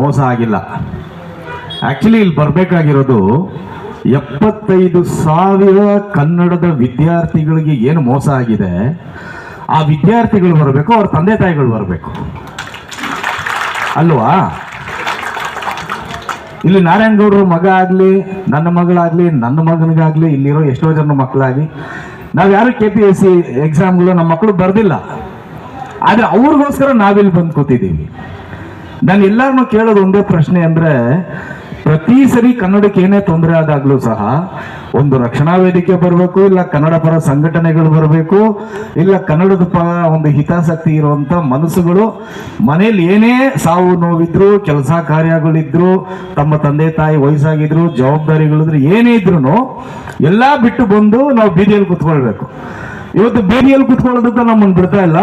ಮೋಸ ಆಗಿಲ್ಲ. ಆ್ಯಕ್ಚುಲಿ ಇಲ್ಲಿ ಬರಬೇಕಾಗಿರೋದು ಎಪ್ಪತ್ತೈದು ಸಾವಿರ ಕನ್ನಡದ ವಿದ್ಯಾರ್ಥಿಗಳಿಗೆ ಏನು ಮೋಸ ಆಗಿದೆ. ಆ ವಿದ್ಯಾರ್ಥಿಗಳು ಬರಬೇಕು, ಅವ್ರ ತಂದೆ ತಾಯಿಗಳು ಬರಬೇಕು. ಅಲ್ವಾ? ಇಲ್ಲಿ ನಾರಾಯಣಗೌಡರ ಮಗ ಆಗಲಿ, ನನ್ನ ಮಗಳಾಗಲಿ, ನನ್ನ ಮಗನಿಗಾಗಲಿ ಇಲ್ಲಿರೋ ಎಷ್ಟೋ ಜನ ಮಕ್ಕಳಾಗಿ ನಾವು ಯಾರು ಕೆ ಪಿ ಎಸ್ ಸಿ ಎಕ್ಸಾಮ್ಗಳು ನಮ್ಮ ಮಕ್ಕಳು ಬರೆದಿಲ್ಲ. ಆದರೆ ಅವ್ರಿಗೋಸ್ಕರ ನಾವಿಲ್ಲಿ ಬಂದು ಕೂತಿದ್ದೀವಿ. ನಾನು ಎಲ್ಲಾರನ್ನು ಕೇಳೋದು ಒಂದೇ ಪ್ರಶ್ನೆ ಅಂದ್ರೆ, ಪ್ರತಿ ಸರಿ ಕನ್ನಡಕ್ಕೆ ಏನೇ ತೊಂದರೆ ಆದಾಗ್ಲೂ ಸಹ, ಒಂದು ರಕ್ಷಣಾ ವೇದಿಕೆ ಬರಬೇಕು, ಇಲ್ಲ ಕನ್ನಡ ಪರ ಸಂಘಟನೆಗಳು ಬರಬೇಕು, ಇಲ್ಲ ಕನ್ನಡದ ಪರ ಒಂದು ಹಿತಾಸಕ್ತಿ ಇರುವಂತ ಮನಸ್ಸುಗಳು, ಮನೇಲಿ ಏನೇ ಸಾವು ನೋವಿದ್ರು, ಕೆಲಸ ಕಾರ್ಯಗಳಿದ್ರು, ತಮ್ಮ ತಂದೆ ತಾಯಿ ವಯಸ್ಸಾಗಿದ್ರು, ಜವಾಬ್ದಾರಿಗಳಿದ್ರು, ಏನೇ ಇದ್ರು ಎಲ್ಲ ಬಿಟ್ಟು ಬಂದು ನಾವು ಬೀದಿಯಲ್ಲಿ ಕುತ್ಕೊಳ್ಬೇಕು. ಇವತ್ತು ಬೇರಿಯಲ್ಲಿ ಕುತ್ಕೊಳ್ಳೋದಕ್ಕೆ ನಮ್ಮನ್ನು ಬಿಡ್ತಾ ಇಲ್ಲ.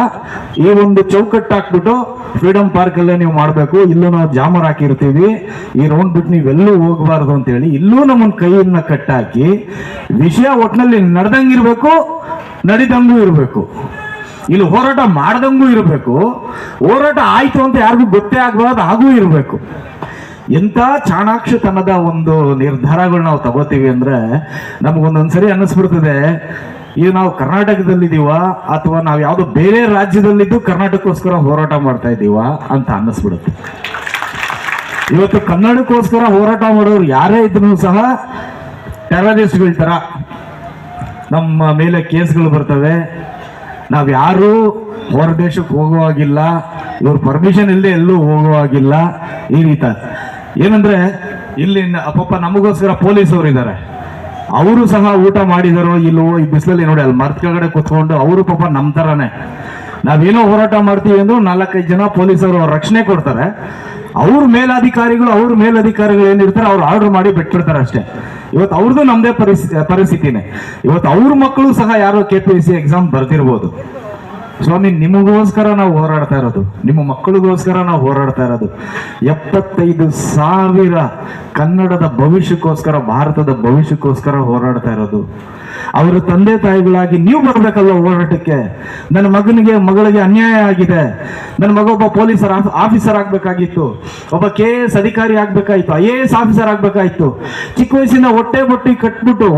ಈ ಒಂದು ಚೌಕಟ್ಟು ಹಾಕ್ಬಿಟ್ಟು ಫ್ರೀಡಮ್ ಪಾರ್ಕ್ ಅಲ್ಲೇ ನೀವು ಮಾಡಬೇಕು. ಇಲ್ಲೂ ನಾವು ಜಾಮರ್ ಹಾಕಿರ್ತೀವಿ. ಈ ರೌಂಡ್ ಬಿಟ್ಟು ನೀವೆಲ್ಲೂ ಹೋಗಬಾರ್ದು ಅಂತ ಹೇಳಿ ಇಲ್ಲೂ ನಮ್ಮನ್ನ ಕೈಯನ್ನ ಕಟ್ಟಾಕಿ ವಿಷಯ ಒಟ್ಟಿನಲ್ಲಿ ನಡೆದಂಗಿರ್ಬೇಕು ನಡಿದಂಗೂ ಇರಬೇಕು. ಇಲ್ಲಿ ಹೋರಾಟ ಮಾಡ್ದಂಗೂ ಇರಬೇಕು. ಹೋರಾಟ ಆಯ್ತು ಅಂತ ಯಾರಿಗೂ ಗೊತ್ತೇ ಆಗಬಾರ್ದು, ಹಾಗೂ ಇರಬೇಕು. ಎಂಥ ಚಾಣಾಕ್ಷತನದ ಒಂದು ನಿರ್ಧಾರಗಳು ನಾವು ತಗೋತೀವಿ ಅಂದ್ರೆ ನಮಗೊಂದೊಂದ್ಸರಿ ಅನ್ನಿಸ್ಬಿಡ್ತದೆ. ಈಗ ನಾವು ಕರ್ನಾಟಕದಲ್ಲಿದ್ದೀವ? ಅಥವಾ ನಾವು ಯಾವುದೋ ಬೇರೆ ರಾಜ್ಯದಲ್ಲಿದ್ದು ಕರ್ನಾಟಕಕ್ಕೋಸ್ಕರ ಹೋರಾಟ ಮಾಡ್ತಾ ಇದ್ದೀವ ಅಂತ ಅನ್ನಿಸ್ಬಿಡುತ್ತೆ. ಇವತ್ತು ಕನ್ನಡಕ್ಕೋಸ್ಕರ ಹೋರಾಟ ಮಾಡೋರು ಯಾರೇ ಇದ್ರು ಸಹ ಟೆರರಿಸ್ಟ್ಗಳ ಥರ ನಮ್ಮ ಮೇಲೆ ಕೇಸ್ಗಳು ಬರ್ತವೆ. ನಾವು ಯಾರು ಹೊರ ದೇಶಕ್ಕೆ ಹೋಗುವಾಗಿಲ್ಲ ಇವ್ರ ಪರ್ಮಿಷನ್ ಇಲ್ಲದೆ ಎಲ್ಲೂ ಹೋಗುವಾಗಿಲ್ಲ ಈ ರೀತಿ. ಏನಂದ್ರೆ ಇಲ್ಲಿ ಪಾಪ ನಮಗೋಸ್ಕರ ಪೊಲೀಸ್ ಅವರು ಇದ್ದಾರೆ ಅವರು ಸಹ ಊಟ ಮಾಡಿದರೋ ಇಲ್ವೋ ಈ ಬಿಸಿಲಲ್ಲಿ ನೋಡಿ, ಅಲ್ಲಿ ಮರದ ಕೆಳಗಡೆ ಕುತ್ಕೊಂಡು ಅವರು ಪಾಪ ನಮ್ಮ ಥರನೇ ನಾವೇನೋ ಹೋರಾಟ ಮಾಡ್ತೀವಿ ಅಂದ್ರೆ ನಾಲ್ಕೈದು ಜನ ಪೊಲೀಸರು ಅವ್ರ ರಕ್ಷಣೆ ಕೊಡ್ತಾರೆ. ಅವ್ರ ಮೇಲಾಧಿಕಾರಿಗಳು, ಅವ್ರ ಮೇಲಧಿಕಾರಿಗಳು ಏನಿರ್ತಾರೆ ಅವ್ರು ಆರ್ಡರ್ ಮಾಡಿ ಬಿಟ್ಬಿಡ್ತಾರೆ ಅಷ್ಟೇ. ಇವತ್ತು ಅವ್ರದ್ದು ನಮ್ಮದೇ ಪರಿಸ್ಥಿತಿ ಪರಿಸ್ಥಿತಿನೇ. ಇವತ್ತು ಅವ್ರ ಮಕ್ಕಳು ಸಹ ಯಾರೋ K P S C exam ಬರ್ತಿರ್ಬೋದು ಸ್ವಾಮಿ ನಿಮಗೋಸ್ಕರ ನಾವು ಹೋರಾಡ್ತಾ ಇರೋದು. ನಿಮ್ಮ ಮಕ್ಕಳಿಗೋಸ್ಕರ ನಾವು ಹೋರಾಡ್ತಾ ಇರೋದು. ಎಪ್ಪತ್ತೈದು ಸಾವಿರ ಕನ್ನಡದ ಭವಿಷ್ಯಕ್ಕೋಸ್ಕರ, ಭಾರತದ ಭವಿಷ್ಯಕ್ಕೋಸ್ಕರ ಹೋರಾಡ್ತಾ ಇರೋದು. ಅವರ ತಂದೆ ತಾಯಿಗಳಾಗಿ ನೀವು ಬರಬೇಕಲ್ಲ ಹೋರಾಟಕ್ಕೆ? ನನ್ನ ಮಗನಿಗೆ, ಮಗಳಿಗೆ ಅನ್ಯಾಯ ಆಗಿದೆ. ನನ್ನ ಮಗ ಒಬ್ಬ ಪೊಲೀಸರ್ ಆಫೀಸರ್ ಆಗಬೇಕಾಗಿತ್ತು. ಒಬ್ಬ ಕೆ ಎ ಎಸ್ ಅಧಿಕಾರಿ ಆಗ್ಬೇಕಾಯ್ತು. ಐ ಎ ಎಸ್ ಆಫೀಸರ್ ಆಗ್ಬೇಕಾಯ್ತು. ಚಿಕ್ಕ ವಯಸ್ಸಿನ ಹೊಟ್ಟೆ ಬೊಟ್ಟಿ ಕಟ್ಬಿಟ್ಟು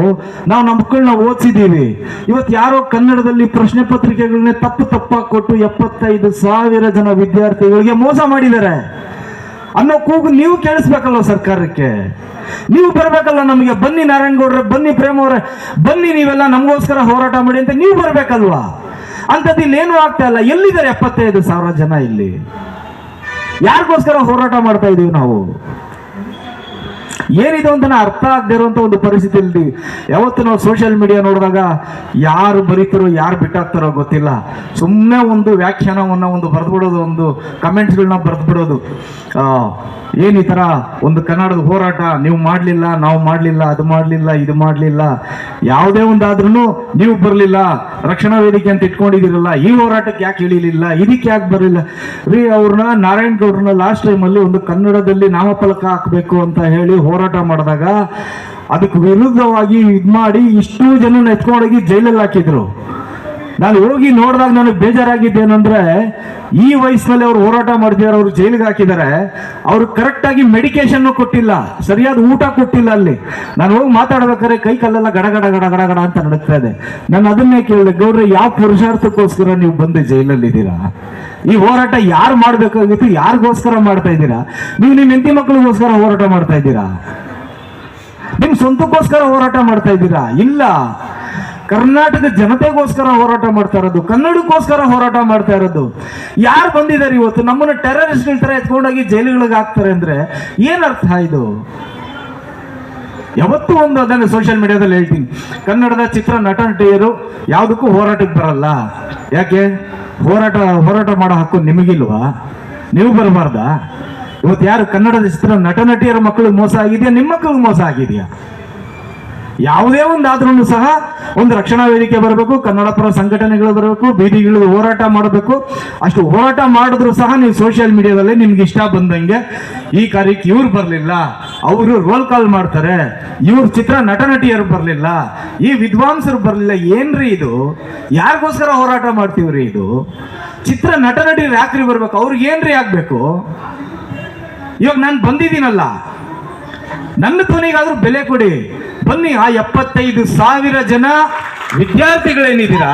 ನಾವು ನಮ್ಮ ಮಕ್ಕಳನ್ನ ಓದಿಸಿದ್ದೀವಿ. ಇವತ್ತು ಯಾರೋ ಕನ್ನಡದಲ್ಲಿ ಪ್ರಶ್ನೆ ಪತ್ರಿಕೆಗಳನ್ನೇ ತಪ್ಪು ತಪ್ಪಾಗಿ ಕೊಟ್ಟು ಎಪ್ಪತ್ತೈದು ಸಾವಿರ ಜನ ವಿದ್ಯಾರ್ಥಿಗಳಿಗೆ ಮೋಸ ಮಾಡಿದ್ದಾರೆ. ಅನ್ನೋ ಕೂಗು ನೀವು ಕೇಳಿಸ್ಬೇಕಲ್ಲ ಸರ್ಕಾರಕ್ಕೆ? ನೀವು ಬರಬೇಕಲ್ಲ ನಮಗೆ, ಬನ್ನಿ ನಾರಾಯಣಗೌಡ್ರೆ, ಬನ್ನಿ ಪ್ರೇಮ ಅವರೇ ಬನ್ನಿ ನೀವೆಲ್ಲ ನಮಗೋಸ್ಕರ ಹೋರಾಟ ಮಾಡಿ ಅಂತ ನೀವು ಬರಬೇಕಲ್ವಾ? ಅಂಥದ್ದು ಇಲ್ಲಿ ಏನೂ ಆಗ್ತಾ ಇಲ್ಲ. ಎಲ್ಲಿದ್ದಾರೆ ಎಪ್ಪತ್ತೈದು ಸಾವಿರ ಜನ ಇಲ್ಲಿ? ಯಾರಿಗೋಸ್ಕರ ಹೋರಾಟ ಮಾಡ್ತಾ ಇದೀವಿ ನಾವು? ಏನಿದೆ ಅಂತ ಅರ್ಥ ಆಗದೆ ಇರುವಂತ ಒಂದು ಪರಿಸ್ಥಿತಿಯಲ್ಲಿ ಯಾವತ್ತು ನಾವು ಸೋಷಿಯಲ್ ಮೀಡಿಯಾ ನೋಡಿದಾಗ ಯಾರು ಬರೀತಾರೋ, ಯಾರು ಬಿಟ್ಟಾಗ್ತಾರೋ ಗೊತ್ತಿಲ್ಲ. ಸುಮ್ಮನೆ ಒಂದು ವ್ಯಾಖ್ಯಾನವನ್ನ ಒಂದು ಬರೆದ್ಬಿಡೋದು, ಒಂದು ಕಮೆಂಟ್ಸ್ಗಳನ್ನ ಬರೆದ್ಬಿಡೋದು. ಏನು ಈ ಥರ ಒಂದು ಕನ್ನಡದ ಹೋರಾಟ, ನೀವು ಮಾಡಲಿಲ್ಲ, ನಾವು ಮಾಡಲಿಲ್ಲ, ಅದು ಮಾಡಲಿಲ್ಲ, ಇದು ಮಾಡಲಿಲ್ಲ. ಯಾವುದೇ ಒಂದಾದ್ರೂ ನೀವು ಬರಲಿಲ್ಲ, ರಕ್ಷಣಾ ವೇದಿಕೆ ಅಂತ ಇಟ್ಕೊಂಡಿದ್ದೀರಲ್ಲ, ಈ ಹೋರಾಟಕ್ಕೆ ಯಾಕೆ ಇಳಿಲಿಲ್ಲ, ಇದಕ್ಕೆ ಯಾಕೆ ಬರಲಿಲ್ಲ? ರೀ, ಅವ್ರನ್ನ ನಾರಾಯಣ್ ಗೌಡ್ರನ್ನ ಲಾಸ್ಟ್ ಟೈಮಲ್ಲಿ ಒಂದು ಕನ್ನಡದಲ್ಲಿ ನಾಮಫಲಕ ಹಾಕಬೇಕು ಅಂತ ಹೇಳಿ ಮಾಡಿದಾಗ ಅದಕ್ಕೆ ವಿರುದ್ಧವಾಗಿ ಇದು ಮಾಡಿ ಇಷ್ಟು ಜನ ಎತ್ಕೊಂಡೋಗಿ ಜೈಲಲ್ಲಿ ಹಾಕಿದ್ರು. ನಾನು ಹೋಗಿ ನೋಡಿದಾಗ ನನಗೆ ಬೇಜಾರಾಗಿದ್ದೇನೆಂದ್ರೆ ಈ ವಯಸ್ಸಿನಲ್ಲಿ ಅವರು ಹೋರಾಟ ಮಾಡಿದ್ದಾರೆ ಅವರು ಜೈಲಿಗೆ ಹಾಕಿದ್ದಾರೆ. ಅವರು ಕರೆಕ್ಟಾಗಿ ಮೆಡಿಕೇಶನ್ ಕೊಟ್ಟಿಲ್ಲ, ಸರಿಯಾದ ಊಟ ಕೊಟ್ಟಿಲ್ಲ ಅಲ್ಲಿ. ನಾನು ಹೋಗಿ ಮಾತಾಡ್ಬೇಕಾದ್ರೆ ಕೈ ಕಲ್ಲೆಲ್ಲ ಗಡ ಗಡ ಗಡ ಅಂತ ನಡುತ್ತಾ ಇದೆ. ನಾನು ಅದನ್ನೇ ಕೇಳಿದೆ, ಗೌಡ್ರೆ, ಯಾವ ಪುರುಷಾರ್ಥಕ್ಕೋಸ್ಕರ ನೀವು ಬಂದು ಜೈಲಲ್ಲಿ ಇದ್ದೀರಾ? ಈ ಹೋರಾಟ ಯಾರು ಮಾಡಬೇಕಾಗಿತ್ತು, ಯಾರಿಗೋಸ್ಕರ ಮಾಡ್ತಾ ಇದ್ದೀರಾ? ನೀವು ನಿಮ್ಮ ಹೆಂಡತಿ ಮಕ್ಕಳಿಗೋಸ್ಕರ ಹೋರಾಟ ಮಾಡ್ತಾ ಇದ್ದೀರಾ? ನಿಮ್ಮ ಸ್ವಂತಕ್ಕೋಸ್ಕರ ಹೋರಾಟ ಮಾಡ್ತಾ ಇದ್ದೀರಾ? ಇಲ್ಲ. ಕರ್ನಾಟಕ ಜನತೆಗೋಸ್ಕರ ಹೋರಾಟ ಮಾಡ್ತಾ ಇರೋದು, ಕನ್ನಡಕ್ಕೋಸ್ಕರ ಹೋರಾಟ ಮಾಡ್ತಾ ಇರೋದು. ಯಾರು ಬಂದಿದ್ದಾರೆ ಇವತ್ತು? ನಮ್ಮನ್ನು ಟೆರರಿಸ್ಟ್ಗಳ ತರ ಎತ್ಕೊಂಡೋಗಿ ಜೈಲುಗಳಿಗೆ ಹಾಕ್ತಾರೆ ಅಂದರೆ ಏನರ್ಥ ಇದು? ಯಾವತ್ತೂ ಒಂದು ಅದನ್ನು ಸೋಷಿಯಲ್ ಮೀಡಿಯಾದಲ್ಲಿ ಹೇಳ್ತೀನಿ. ಕನ್ನಡದ ಚಿತ್ರ ನಟ ನಟಿಯರು ಯಾವುದಕ್ಕೂ ಹೋರಾಟಕ್ಕೆ ಬರಲ್ಲ. ಯಾಕೆ? ಹೋರಾಟ ಹೋರಾಟ ಮಾಡೋ ಹಕ್ಕು ನಿಮಗಿಲ್ವಾ? ನೀವು ಬರಬಾರ್ದಾ? ಇವತ್ತು ಯಾರು ಕನ್ನಡದ ಚಿತ್ರ ನಟ ನಟಿಯರ ಮಕ್ಕಳಿಗೆ ಮೋಸ ಆಗಿದೆಯಾ? ನಿಮ್ಮ ಮಕ್ಕಳಿಗೆ ಮೋಸ ಆಗಿದೆಯಾ? ಯಾವುದೇ ಒಂದಾದ್ರೂ ಸಹ ಒಂದು ರಕ್ಷಣಾ ವೇದಿಕೆ ಬರಬೇಕು, ಕನ್ನಡ ಪರ ಸಂಘಟನೆಗಳು ಬರಬೇಕು ಬೀದಿಗಳು ಹೋರಾಟ ಮಾಡಬೇಕು. ಅಷ್ಟು ಹೋರಾಟ ಮಾಡಿದ್ರು ಸಹ ನೀವು ಸೋಷಿಯಲ್ ಮೀಡಿಯಾದಲ್ಲಿ ನಿಮ್ಗೆ ಇಷ್ಟ ಬಂದಂಗೆ ಈ ಕಾರ್ಯಕ್ಕೆ ಇವ್ರು ಬರಲಿಲ್ಲ. ಅವರು ರೋಲ್ ಕಾಲ್ ಮಾಡ್ತಾರೆ. ಇವ್ರ ಚಿತ್ರ ನಟ ನಟಿಯರು ಬರಲಿಲ್ಲ. ಈ ವಿದ್ವಾಂಸರು ಬರಲಿಲ್ಲ. ಏನ್ರಿ ಇದು? ಯಾರಿಗೋಸ್ಕರ ಹೋರಾಟ ಮಾಡ್ತೀವ್ರಿ ಇದು? ಚಿತ್ರ ನಟ ನಟಿ ಯಾಕ್ರಿ ಬರ್ಬೇಕು? ಅವ್ರಿಗೆ ಏನ್ರಿ ಆಗ್ಬೇಕು? ಇವಾಗ ನಾನು ಬಂದಿದ್ದೀನಲ್ಲ. ನನ್ನ ಧ್ವನಿಗಾದ್ರೂ ಬೆಲೆ ಕೊಡಿ. ಬನ್ನಿ, ಆ ಎಪ್ಪತ್ತೈದು ಸಾವಿರ ಜನ ವಿದ್ಯಾರ್ಥಿಗಳೇನಿದ್ದೀರಾ?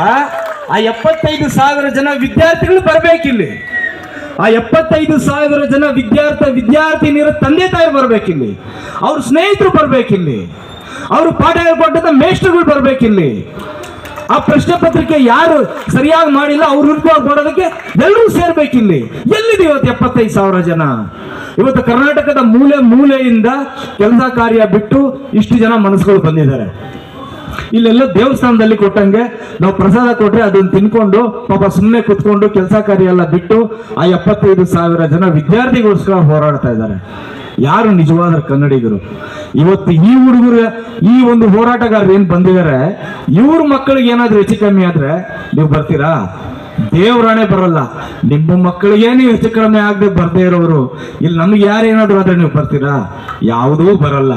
ಆ ಎಪ್ಪತ್ತೈದು ಸಾವಿರ ಜನ ವಿದ್ಯಾರ್ಥಿಗಳು ಬರಬೇಕಿಲ್ಲಿ. ಆ ಎಪ್ಪತ್ತೈದು ಸಾವಿರ ಜನ ವಿದ್ಯಾರ್ಥಿ ವಿದ್ಯಾರ್ಥಿನಿಯರ ತಂದೆ ತಾಯಿ ಬರಬೇಕಿಲ್ಲಿ. ಅವ್ರ ಸ್ನೇಹಿತರು ಬರಬೇಕಿಲ್ಲಿ. ಅವರು ಪಾಠ ಪಾಠದ ಮೇಷ್ಟ್ರುಗಳು ಬರ್ಬೇಕಿಲ್ಲಿ. ಆ ಪ್ರಶ್ನೆ ಪತ್ರಿಕೆ ಯಾರು ಸರಿಯಾಗಿ ಮಾಡಿಲ್ಲ, ಅವ್ರ ವಿರುದ್ಧ ಮಾಡೋದಕ್ಕೆ ಎಲ್ಲರೂ ಸೇರ್ಬೇಕಿಲ್ಲಿ. ಎಲ್ಲಿದೆ ಇವತ್ತು ಎಪ್ಪತ್ತೈದು ಸಾವಿರ ಜನ? ಇವತ್ತು ಕರ್ನಾಟಕದ ಮೂಲೆ ಮೂಲೆಯಿಂದ ಕೆಲಸ ಕಾರ್ಯ ಬಿಟ್ಟು ಇಷ್ಟು ಜನ ಮನಸ್ಸುಗಳು ಬಂದಿದ್ದಾರೆ. ಇಲ್ಲೆಲ್ಲ ದೇವಸ್ಥಾನದಲ್ಲಿ ಕೊಟ್ಟಂಗೆ ನಾವು ಪ್ರಸಾದ ಕೊಟ್ರೆ ಅದನ್ನ ತಿನ್ಕೊಂಡು, ಪಾಪ ಸುಮ್ಮನೆ ಕುತ್ಕೊಂಡು, ಕೆಲಸ ಕಾರ್ಯ ಎಲ್ಲ ಬಿಟ್ಟು ಆ ಎಪ್ಪತ್ತೈದು ಸಾವಿರ ಜನ ವಿದ್ಯಾರ್ಥಿಗೋಸ್ಕರ ಹೋರಾಡ್ತಾ ಇದ್ದಾರೆ. ಯಾರು ನಿಜವಾದ ಕನ್ನಡಿಗರು? ಇವತ್ತು ಈ ಹುಡುಗರು, ಈ ಒಂದು ಹೋರಾಟಗಾರರು ಏನ್ ಬಂದಿದ್ದಾರೆ ಇವ್ರ ಮಕ್ಕಳಿಗೆ ಏನಾದ್ರು ಹೆಚ್ಚು ಕಮ್ಮಿ ಆದ್ರೆ ನೀವು ಬರ್ತೀರಾ? ದೇವ್ರಾಣೆ ಬರಲ್ಲ. ನಿಮ್ಮ ಮಕ್ಕಳಿಗೆ ನೀವು ಹೆಚ್ಚು ಕಡಿಮೆ ಆಗದೆ ಬರ್ದೇ ಇರೋರು? ಇಲ್ಲಿ ನಮ್ಗೆ ಯಾರೇನಾದ್ರು ಆದ್ರೆ ನೀವು ಬರ್ತೀರಾ? ಯಾವುದೂ ಬರಲ್ಲ.